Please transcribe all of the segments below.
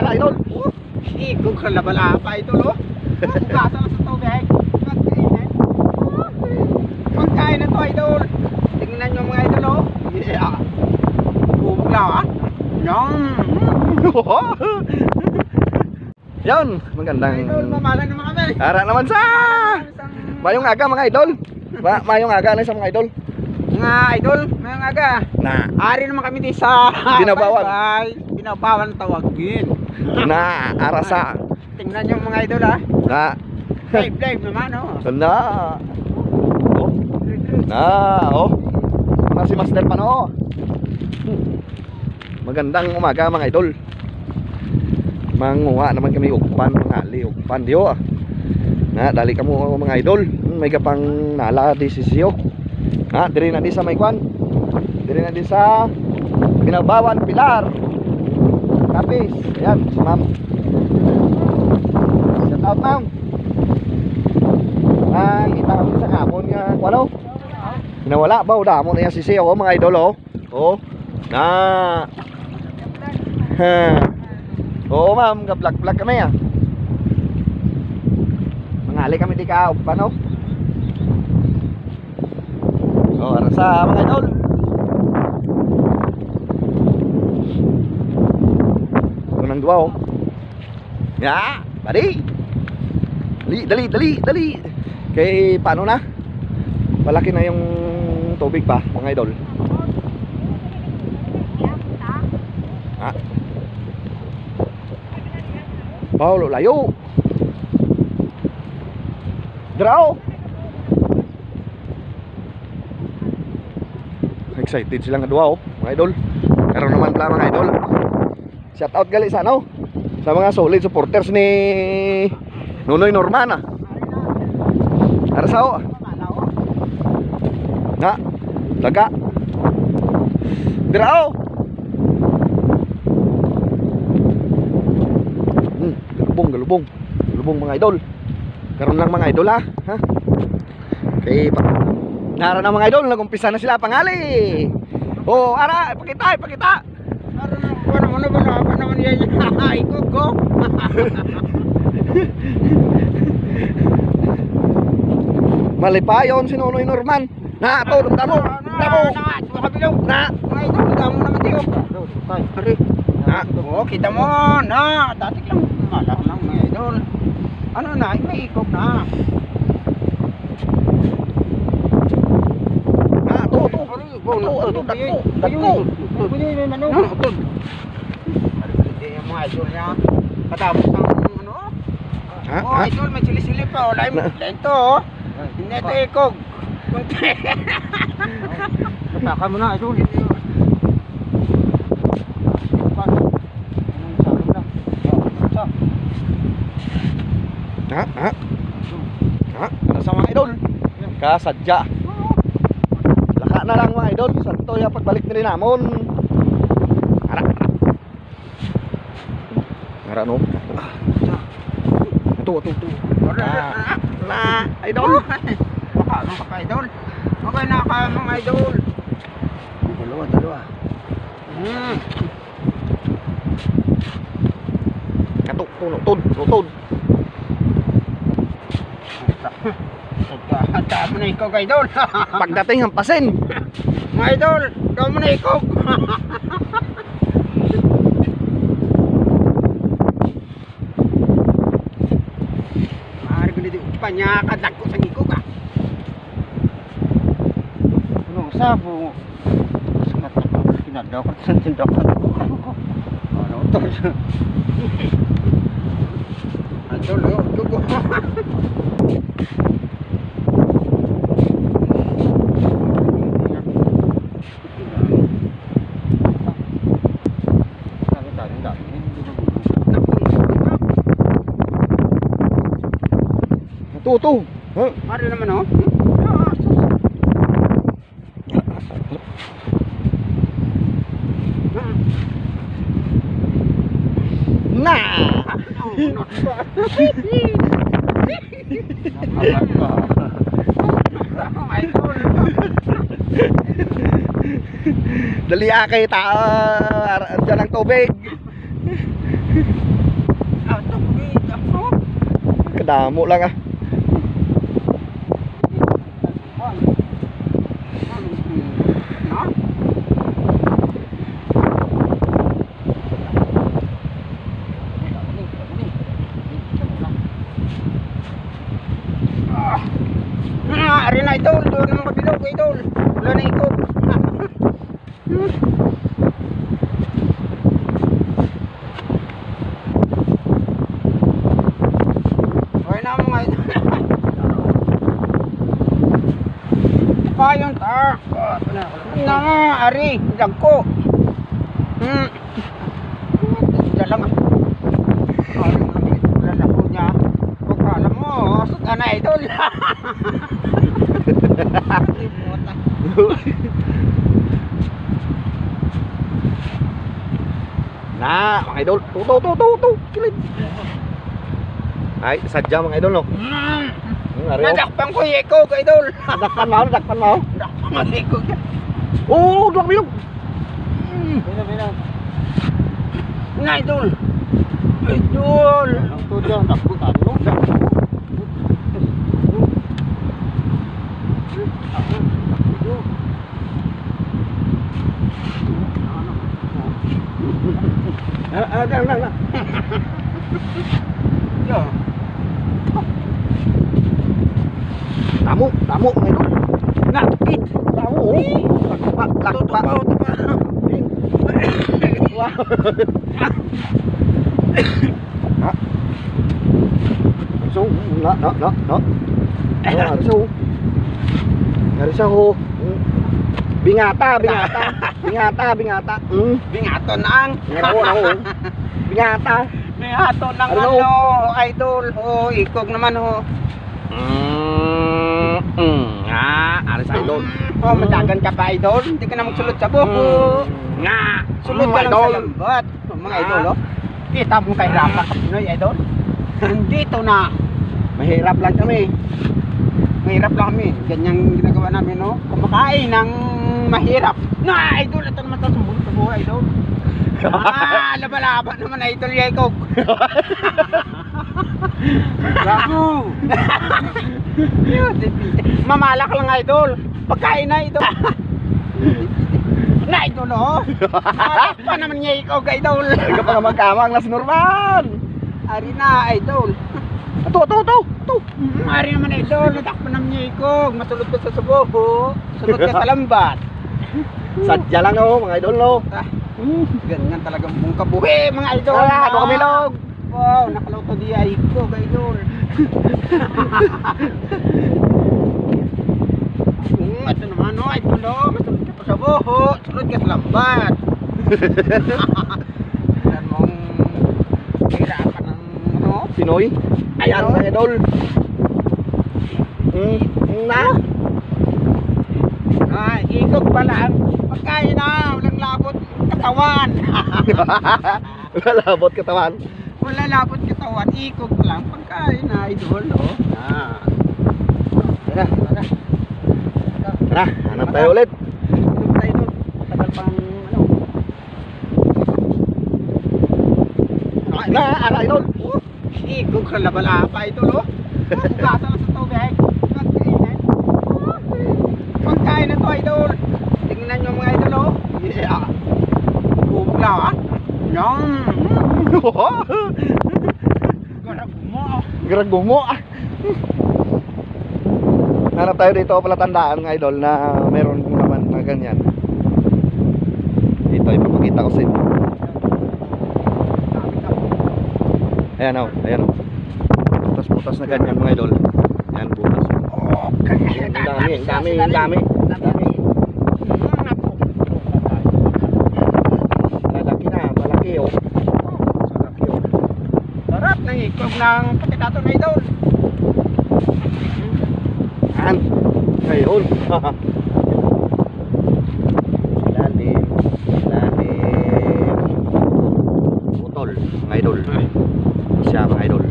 Ala, idol. Ikog ka labala pa ito, no? Bukatan na sa tubig. Pagkain. Pagkain na to, idol. Tingnan nyo mga idol, oh. Yeah. Bubugla, ah. Yum. Yan, magandang... Idol, mamalan naman kami. Ara naman sa... Mayong aga mga idol. Ma mayong aga na sa mga idol. Mga idol, mga aga. Na, Ari naman kami di sa... Binabawan. Bye-bye. Binabawan tawagin. Na, ara sa... Tingnan nyo mga idol, ah. Na, Live, live naman, oh. na. Oh, na, oh. Na si Master pa no. Magandang umaga mga idol. Manguha naman kami ugpan, mga ali, ugpan diyo ah. Na, dali ka mo mga idol. Hmm, May kapang nala di sisiyo. Ha, diri na di sa may kwan. Diri na di sa Binabawan Pilar. Kapis. Ayan, si ma'am. Shout out ma'am. Kita kami sa kapon nga walo. Nawala ba damo na yan si Seo mga idol oh. Oh. Na. Oo ma'am, ga-vlog-vlog kami ah. Mangali kami di ka paano? Oh, ara sa mga idol. Dua oh. Ya, bari. Dali, dali, dali, dali. Kay paano na? Malaki na yung tubig pa, mga idol. Ha? Paulo, layo. Draw. Excited silang dua oh, mga idol. Karon naman pala mga idol. Shout out gali sa ano? Sa mga solid supporters ni Nunoy Norman ah. Ara sa oh. Na. Laga. Dirao. Hmm, galubong, galubong. Galubong mga idol. Karon lang mga idol ha. Ha? Kay pa Nara na mga idol, nagumpisa na sila pangali. Oh, ara, pakita, pakita. Ano na, ano ba na, ano naman yan? Ikog ko. Malipayon si Nonoy Norman. Na, to, damo, damo. Na, makabilaw. Na, Mga idol, damo naman tiyo. Na. Oo, kita mo. Na, dati lang. Mala lang mga idol. Ano na, may ikog na. Na, to, to. Ari, Dako, dako, dako, dako. Pwede may manong. Ano, utod. Mga idol niya. Katapos ng ano? Ha, Oh, ha? idol, may sili-sili pa. Oh, lime, Na- lento, oh. Hindi ito ikog. Kunti. Saka mo na, idol. Ha, ha? Ha? Nasa mga idol. Kasadya. Laka na lang mga idol. Santo ya pagbalik ni namon. Ara. Ara no. Ito, ito, ito. Na, na, idol. Baka, baka idol. Okay na ka mga idol. Dalawa, dalawa. Hmm. Kato, tunod, tunod. Damo na ikog idol. Pagdating ang pasin. mga idol, damo na ikog. Maaari ko nito panyakadak ko sa ikog ah. Ano, sabo. Sangat ako. Pinadaw ko sa tindakan. Ano to? Idol, oh, ikog. Sabi tayo, ang dami. Hindi ba gulo? Ito. Ha? Maaari naman oh. Na! Dali akay ta uh, dyan ang tubig. Ah. Kadamo lang ah. No? Ah, ari na idol, doon naman kabilog idol. Wala na ikot. Okay na mga idol. Payon ta. Na nga, ari, dagko. Hmm. Diyan lang ah. Ari, wala na po niya. Pagkala mo, saka na idol. Na, mga idol. Tuto, tuto, tuto. Kilid. Ay, sadya mga idol no. Oh. Nadakpan ko yung ikaw, idol. Dakpan mo, dakpan mo. Nadakpan ko yung ikaw. Oo, bilog. Bina, bina. Nga, idol. Idol. Ang tudyo, ang takbo tayo. Ah, ah, lang, lang, lang. Yo. Tamo, tamo idol. Nakit. Tamo. oh. Lakpa, lakpa. Wow. Ha? So, na, na, na, na. Oh, ano so? Ano ho? Hmm. Bingata, bingata. Bingata, bingata. Hmm. Bingaton ang. Ngano, ngano. Bingata. Bingaton ang Ano? ano, idol. O, ikog naman ho. Mm, mm. Ah, sa idol? Oh, madagan ka pa, idol. Hindi ka na magsulot sa buko. Mm. Nga. Sulot Mm, ka lang idol. sa lambat. Oh, Mga Ah. idol, oh. Kita mo kay Rafa Kapinoy, idol. Nandito na. Mahirap lang kami. Mahirap lang kami. Ganyang ginagawa namin, no? Kumakain ng mahirap. Na, idol. Ito naman ito sumbong sa buhay, idol. Ah, laba-laba naman, idol, Yakog. Gago. Mamalak lang, idol. Pagkain na, idol. na, idol, oh. Mamalak pa naman niya, Yakog, idol. Ikaw pa nga magkamang nas Norman. Ari na, idol. Ito, ito, ito. Ito. Mm, Ari naman, idol. Natakpan naman niya, Yakog. Masulot ka sa subo. Sulot ka sa lambat. Sadya lang no, mga idol no. Ah, ganyan talagang buong kabuhi, mga idol. Ah, ano kami log? Wow, nakaloto di ay ko, idol. Hmm, ito naman, no, idol, no. Masulot ka pa sa buho. Sulot ka sa lambat. Yan mong hirapan ng, ano, Pinoy. Ayan, mga idol. Mm, na. Ah, ikog pa lang. Pagkain na, walang labot katawan. Lalabot katawan. Wala labot katawan, ikog pa lang. Pagkain na, idol, no. Ah. Tara, tara. Tara, hanap tayo ulit. Ikog tayo doon. Matagal pang, ano. Na, ara idol. Ikog ka labalapa, idol, oh. Lang sa tubig. Pagkain. Pagkain na to, idol. Tingnan nyo mga idol, oh. Yeah. Bubog lang, ah. Yum. Garap mo, oh. Grago mo. ah. Hanap tayo dito pala tandaan mga idol na meron naman na ganyan. Dito ipapakita ko sa inyo. Ayan o, ayan o. Butas-butas na ganyan mga idol. Ayan butas. Okay. Ang dami, ang dami, ang dami. Ng patitato na idol. Ayan. Ayun. Ilalim. Ilalim. Putol, mga idol. Siya mga idol.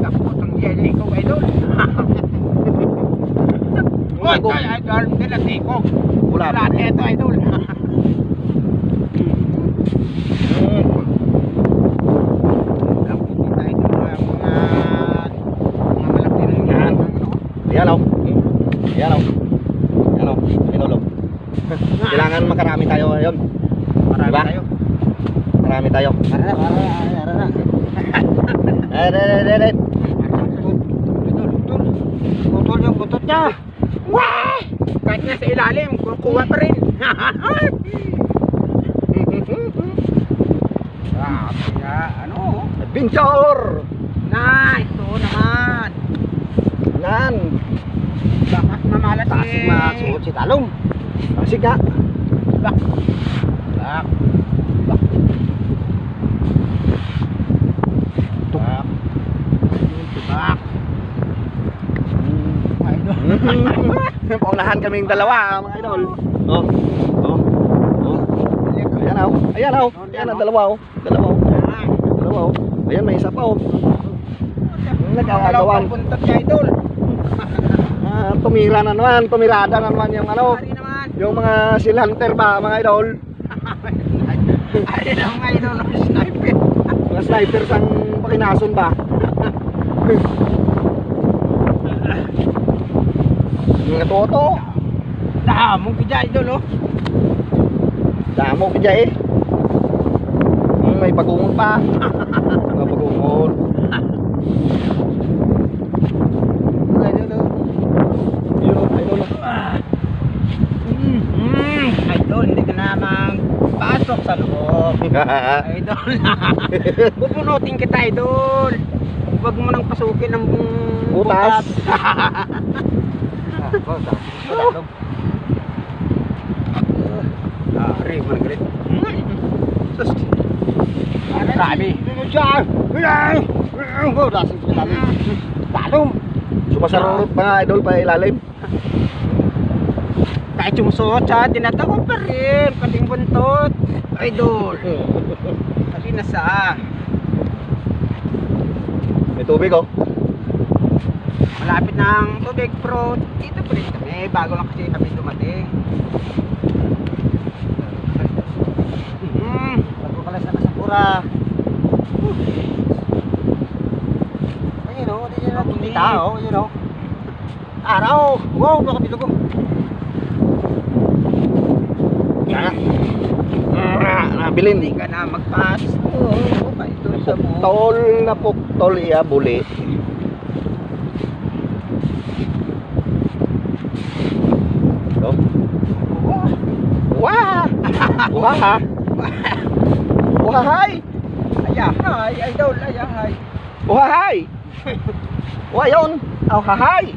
Kapot ang yelo ikog idol. Uy, idol, hindi na ikog. Wala. Wala na ito idol. Pasig nga. Bak. Bak. Bak. Bak. Idol. Paunahan kaming dalawa, mga idol. Oh. Oh. Oh. Ayan oh. Ayan oh. Ayan ang dalawa oh. Dalawa oh. Dalawa oh. Ayan may isa pa oh. Nagkakagawan. Puntot niya, idol. Ah, tumira na naman, tumirada na naman yung ano. Yung mga seal hunter ba, mga idol. Ari naman nga, idol. ng Sniper. Mga snipers ang pakinason ba. Mga toto. Damo kita, idol, oh. Damo ka dyan eh. May pagungon pa. Mga pagungon. Pasok sa loob. idol. Pupunutin kita, idol. Huwag mo nang pasukin ng butas. Ah, ah, Ari, margalit. Marami. Ah. Talong. Sumasarurot pa nga, idol, pa ilalim. Kahit sumusuot siya, tinatawag pa rin. Pating buntot. Idol. Kasi nasa May tubig oh. malapit ng tubig pero dito pa rin kami. Bago lang kasi kami dumating. Mm. Bago ka lang sa Masapura. Ayun o, di nyo na kumita o, yun o. Araw! Wow, baka dito ko. Yan. Ah, Nabilin. Hindi ka na magpas. Oo, idol sa mo. Puktol na puktol iya buli. Oh. Wah! Wah! Wahay! Ayahay, idol, ayahay. Wahay! Wah, yun! Oh, hahay!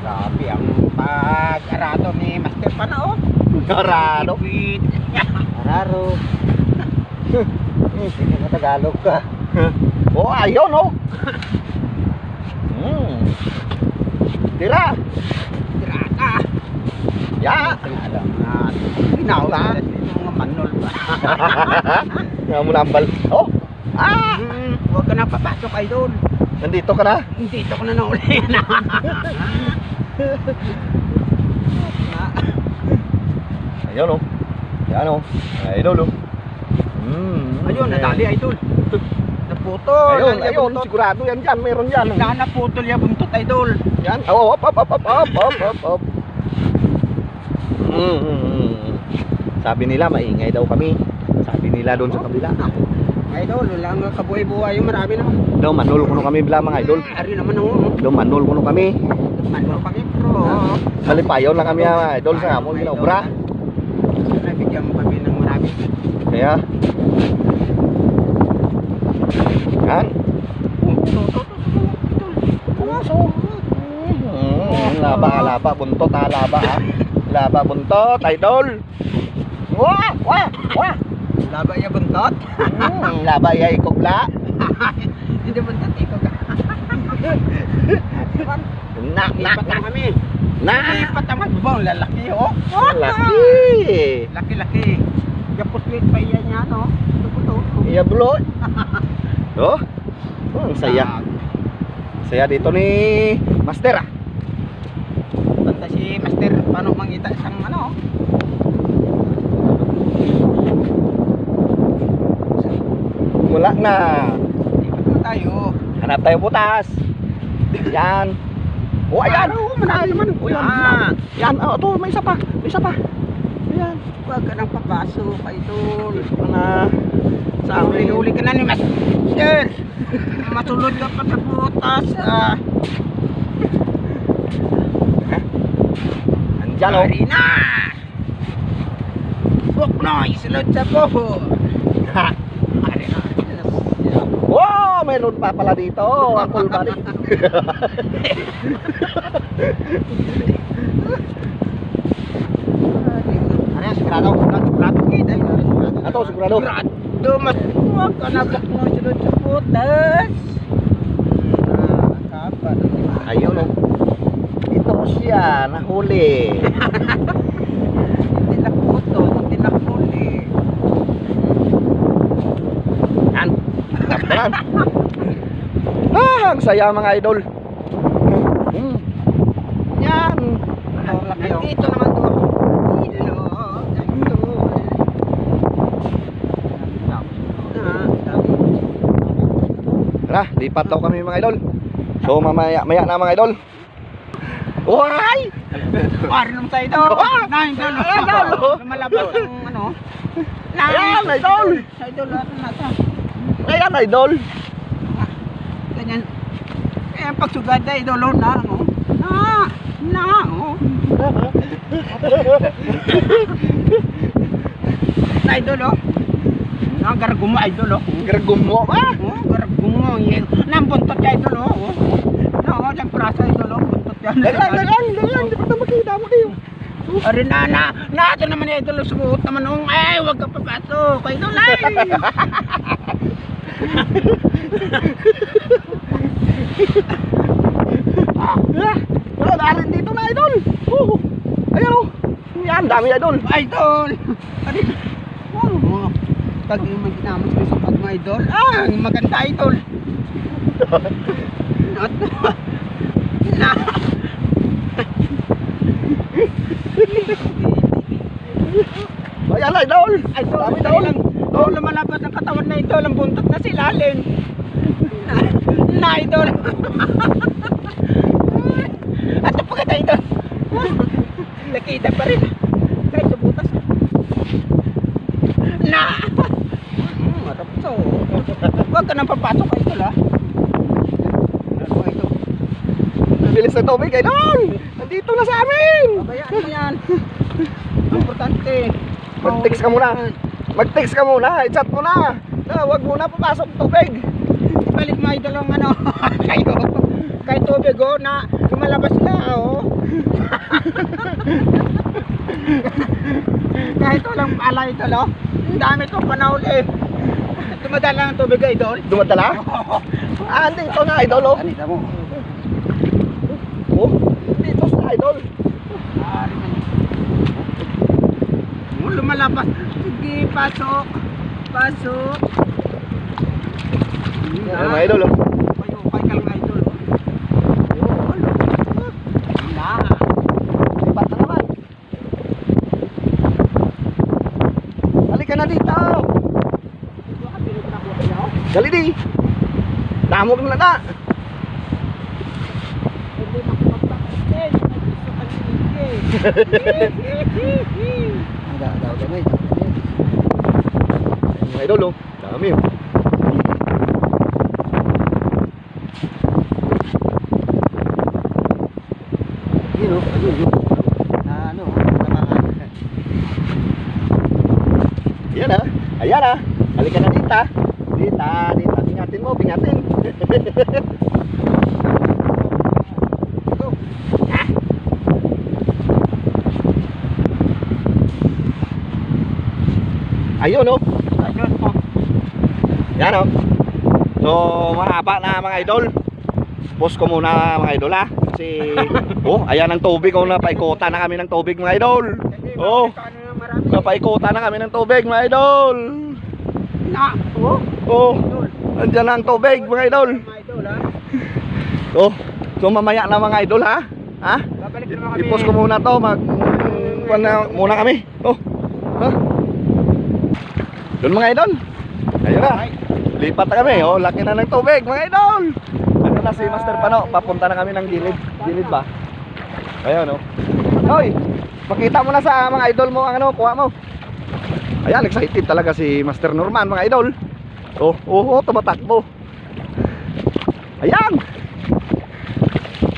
Grabe ang pag-arado ni Master Panao. Araro. Eh, sige na Tagalog ka. Oh, ayun, oh! Hmm. Tira! Tirata. Ya! Alam na. Ginaw na. Mga manol pa. Nga mo nambal. Oh! Ah! Hmm, Huwag ka na papasok, idol. Nandito ka na. Dito ko na na. Ayun, oh. Yan, oh. Idol, oh. Hmm. Ayun, nadali, idol. Naputol. Ayun, ayun. buntot. Sigurado yan dyan. Meron dyan. Bigla naputol yung buntot, idol. Yan. Oh, up, up, up, up, up, up, up, up. Mm, mm, mm. Sabi nila, maingay daw kami. Sabi nila doon sa kabila. Idol, wala nga kabuhay-buhay yung marami naman. Daw, manol kuno kami bila mga idol. Ari naman ang Daw, manol kuno kami. manol kami, bro. Salipayon lang kami mga idol sa amon ginobra ya kan hmm, laba laba buntot ha laba ha laba buntot idol. Wah wah wah. Laba ya buntot. Hmm, laba ya ikugla hindi buntot ikugla nak nak nak. kami nak. Ipat naman ba lalaki oh. Lalaki laki laki Yapos wait pa yan niya, no? Tuputo. Iya, bro. Oh, oh, ang saya. Saya dito ni Master ah. Basta si Master, paano mangita isang ano? Wala na. Na tayo. Hanap tayo butas. Yan. Oh, ayan. Ano, manalo naman. Oh, yan. Ah. Yan. Oh, to, may isa pa. May isa pa. Ayan. Huwag ka nang papasok, idol. Na. Sa amin. huli ka na ni Master. Matulod ka pa sa butas. Ah, Andyan oh. Ari na! Huwag na, isulod sa buho. Ha. Ari na. Wow, mayroon pa pala dito. Ang full body. Ano yan, sigurado? Sigurado kita. Ato, sigurado. Sigurado, mas huwag ka na huwag na isulod sa butas. Ah. Ayun oh. Ito siya, nahuli. Hindi na puto, hindi na huli. Yan. Yan. Ah, ang saya mga idol. Hmm. Yan. Oh, Dito naman to. Dito. Dito. Ah, sabi. Tara, lipat daw kami mga idol. So mamaya maya na mga idol. Oray! Pare naman sa. Ah! Nine idol. Idol. Lumalabas ang ano. Ayan, idol. Sa idol lahat na nasa. Ayan idol. Ganyan. Eh, pagsugad na idol oh, na ano. Na. Na. Oh. Na idol oh. Ang gargumo idol oh. Gargumo ba? Oh, gargumo. Yan. Nambuntot niya idol oh. oh. No, oh, yung praso idol oh. Buntot yan. Dagan, dagan, dagan. Di ba ito makita mo kayo? Ari na na, na ito naman idol suot naman nung ay wag ka papasok idol ay. Ah, wala dahil dito na idol. Oh, ayan oh. Yan, dami idol. idol. Ari. Pag yung ginamit ko sa pag mga idol, ah, maganda idol. Not, na. Ayan idol. Idol, Dami idol. lang. Ang katawan na idol, ang buntot na silalim. Na, na idol. At pagkata idol. Nakita pa rin. Kahit sa butas. Na! Hmm, matapos oh. Huwag ka nang papasok idol ha. Ano ito? Bilis na tubig idol. Nandito na sa amin. Babayaan mo yan. Importante. Mag-text ka muna. Mag-text ka muna. I-chat mo na. Na, wag muna papasok tubig. Balik mo idol ang ano. Kayo. Kay tubig oh na lumalabas na oh. Kahit walang pala idol oh. Ang dami itong panahuli. Dumadala ng tubig idol. Dumadala? Ah, dito na idol oh. Anita mo. Oh, dito sa idol. Oh, lumalabas. Sige, pasok. Pasok. Ayan mga idol oh. Kayo, kay ka lang idol oh. Yun. Na. Lipat na naman. Halika na dito. Dali di. Damog na na. Ada, may. Ayan mga idol oh. Dami oh. Yun, oh, ayun, yun. Ah, ano, namangan. Ayan ah. Ayan ah. Halika na dita. Dita, dita. Pingatin mo, pingatin. Ayun oh. Ayun po. Yan oh. So, mahaba na mga idol. Post ko muna mga idol ha. Kasi, oh, ayan ang tubig. Oh, napaikutan na kami ng tubig mga idol. Oh, napaikutan na kami ng tubig mga idol. Na. Oh. Oh, andyan na ang tubig mga idol. Oh, so mamaya na mga idol ha. Ha? I-post ko muna to. Mag, na muna kami. Oh, ha? Doon mga idol. Ayun na. Lipat na kami. Oh, laki na ng tubig mga idol. Ano na si Master Pano? Papunta na kami ng gilid. Gilid ba? Ayun oh. Hoy, Pakita mo na sa mga idol mo ang ano, kuha mo. Ayan, excited talaga si Master Norman mga idol. Oh, oh, oh tumatakbo. Ayan.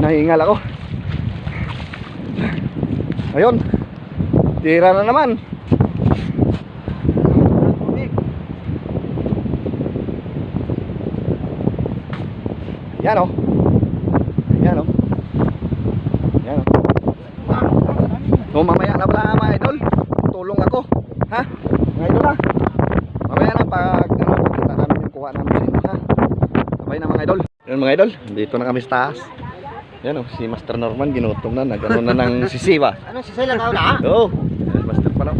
Nahingal ako. Ayun. Tira na naman. Yan oh. Yan oh. Yan oh. Oh, mamaya na pala mga idol. Tulong ako. Ha? Mga idol ha? Mamaya na pag ano, kita namin yung kuha namin sa inyo ha. Sabay na mga idol. Yan mga idol, dito na kami sa taas. Yan oh, si Master Norman ginutom na, nagano na ng sisiwa. Ano si Sila ka na? Oo, yan, Master pa lang.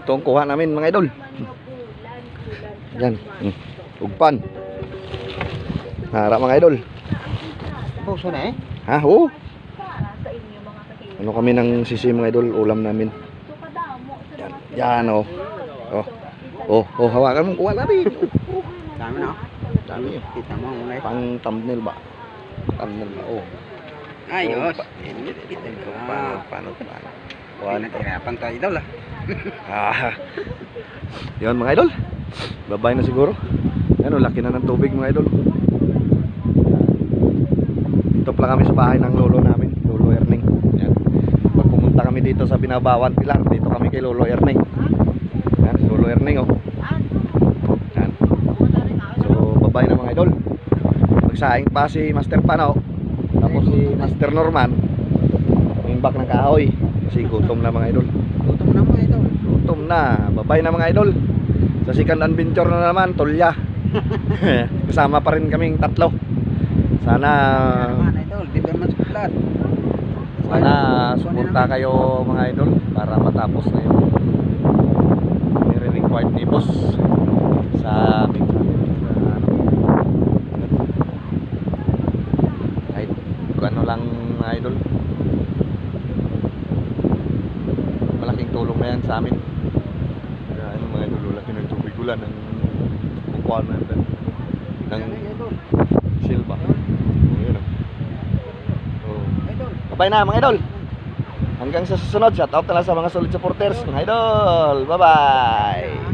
Ito ang kuha namin mga idol. Yan, mm. ugpan. Harap mga idol. Puso na eh. Ha, oo. Ano kami ng sisi mga idol, ulam namin. Yan, yan oh. Oh, oh, oh hawakan mo, kuha natin. Oh, Dami na. Dami yun. Kita mo muna. Pang thumbnail ba? Thumbnail ba? Oh. Ayos. Paano, paano, paano? Kuha na. Pinatirapan tayo idol ah. Ah. Yun mga idol. Babay na siguro. Ano, laki na ng tubig mga idol. Dito pala kami sa bahay ng lolo namin, Lolo Erning. Yan. Pag pumunta kami dito sa Binabawan Pilar, dito kami kay Lolo Erning. Yan, Lolo Erning oh. Yan. So, babay na mga idol. Magsaing pa si Master Pano. Tapos si Master Norman. Imbak ng kahoy. Kasi gutom na mga idol. Gutom na mo idol. Gutom na. Babay na mga idol. Sa second adventure na naman, Tulya. Kasama pa rin kaming tatlo. Sana sana suporta kayo mga idol para matapos na yung nire-required ni boss sa aming channel. Sa ano. Kahit kung ano lang mga idol. Malaking tulong na yan sa amin. Kaya ano mga idol, laki ng tubig ulan ng kukuha natin ng silba. Ayun oh. Oh. Idol. Kapay na mga idol. Hanggang sa susunod, shout out na lang sa mga solid supporters mga idol. Bye-bye.